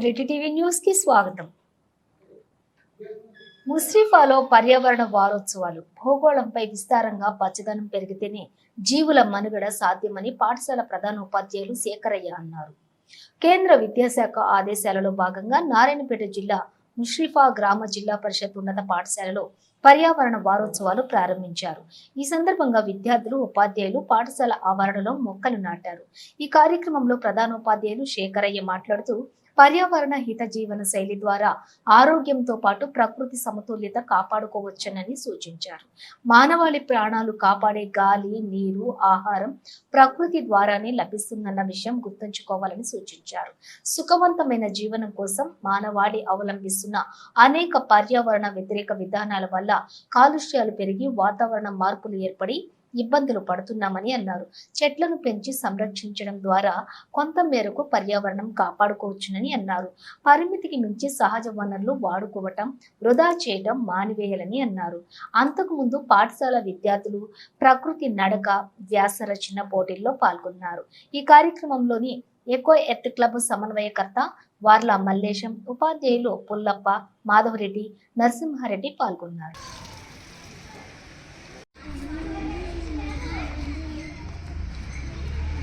రిటి TV న్యూస్కి స్వాగతం. ముస్రిఫాలో పర్యావరణ వారోత్సవాలు. భూగోళంపై విస్తారంగా పచ్చదనం పెరిగితేనే జీవుల మనుగడ సాధ్యమని పాఠశాల ప్రధాన ఉపాధ్యాయులు శేఖరయ్య అన్నారు. కేంద్ర విద్యాశాఖ ఆదేశాలలో భాగంగా నారాయణపేట జిల్లా ముష్రిఫా గ్రామ జిల్లా పరిషత్ ఉన్నత పాఠశాలలో పర్యావరణ వారోత్సవాలు ప్రారంభించారు. ఈ సందర్భంగా విద్యార్థులు ఉపాధ్యాయులు పాఠశాల ఆవరణలో మొక్కలు నాటారు. ఈ కార్యక్రమంలో ప్రధానోపాధ్యాయులు శేఖరయ్య మాట్లాడుతూ పర్యావరణ హిత జీవన శైలి ద్వారా ఆరోగ్యంతో పాటు ప్రకృతి సమతుల్యత కాపాడుకోవచ్చునని సూచించారు. మానవాళి ప్రాణాలు కాపాడే గాలి నీరు ఆహారం ప్రకృతి ద్వారానే లభిస్తుందన్న విషయం గుర్తుంచుకోవాలని సూచించారు. సుఖవంతమైన జీవనం కోసం మానవాళి అవలంబిస్తున్న అనేక పర్యావరణ వ్యతిరేక విధానాల వల్ల కాలుష్యాలు పెరిగి వాతావరణ మార్పులు ఏర్పడి ఇబ్బందులు పడుతున్నామని అన్నారు. చెట్లను పెంచి సంరక్షించడం ద్వారా కొంత మేరకు పర్యావరణం కాపాడుకోవచ్చునని అన్నారు. పరిమితికి మించి సహజ వనరులు వాడుకోవటం వృధా చేయటం మానివేయాలని అన్నారు. అంతకుముందు పాఠశాల విద్యార్థులు ప్రకృతి నడక వ్యాస రచన పోటీల్లో పాల్గొన్నారు. ఈ కార్యక్రమంలోని ఎకో ఎర్త్ క్లబ్ సమన్వయకర్త వార్ల మల్లేశం ఉపాధ్యాయులు పుల్లప్ప మాధవరెడ్డి నరసింహారెడ్డి పాల్గొన్నారు.